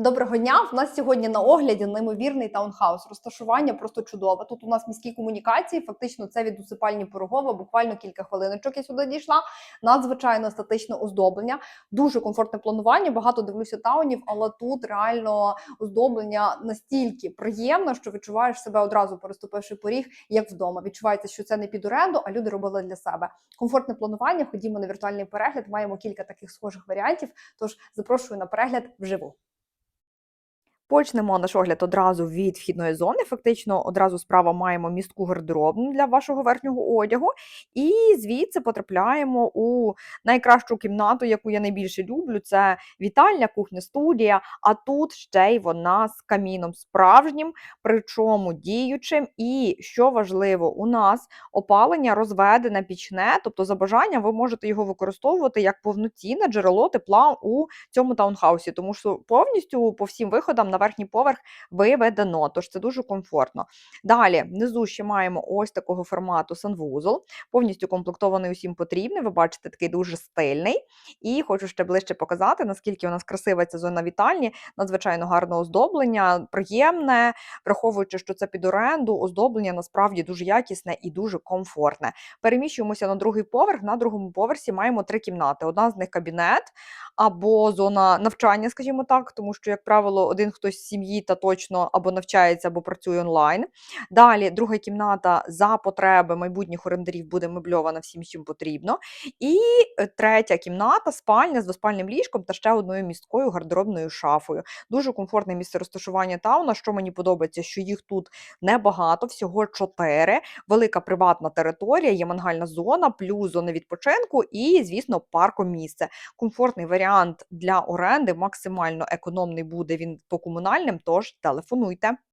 Доброго дня! В нас сьогодні на огляді неймовірний таунхаус. Розташування просто чудове. Тут у нас міські комунікації. Фактично, це від усипальні Пирогова. Буквально кілька хвилиночок я сюди дійшла. Надзвичайно статичне оздоблення, дуже комфортне планування. Багато дивлюся таунів, але тут реально оздоблення настільки приємно, що відчуваєш себе одразу переступивши поріг, як вдома. Відчувається, що це не під оренду, а люди робили для себе. Комфортне планування. Ходімо на віртуальний перегляд. Маємо кілька таких схожих варіантів. Тож запрошую на перегляд вживу. Почнемо наш огляд одразу від вхідної зони. Фактично, одразу справа маємо містку гардеробну для вашого верхнього одягу, і звідси потрапляємо у найкращу кімнату, яку я найбільше люблю. Це вітальня, кухня, студія. А тут ще й вона з каміном справжнім, причому діючим. І що важливо, у нас опалення розведене пічне, тобто за бажанням ви можете його використовувати як повноцінне джерело тепла у цьому таунхаусі, тому що повністю по всім виходам на верхній поверх виведено, тож це дуже комфортно. Далі, внизу ще маємо ось такого формату санвузол, повністю комплектований усім потрібним. Ви бачите, такий дуже стильний. І хочу ще ближче показати, наскільки у нас красива ця зона вітальні, надзвичайно гарне оздоблення, приємне, враховуючи, що це під оренду, оздоблення насправді дуже якісне і дуже комфортне. Переміщуємося на другий поверх. На другому поверсі маємо три кімнати. Одна з них кабінет або зона навчання, скажімо так, тому що, як правило, один хтось з сім'ї та точно або навчається, або працює онлайн. Далі друга кімната за потреби майбутніх орендарів буде мебльована всім, чим потрібно. І е, третя кімната, спальня з двоспальним ліжком та ще одною місткою гардеробною шафою. Дуже комфортне місце розташування тауна. Що мені подобається, що їх тут небагато, всього чотири. Велика приватна територія, є мангальна зона, плюс зона відпочинку і, звісно, паркомісце. Комфортний варіант для оренди, максимально економний буде він по комунальним, тож телефонуйте.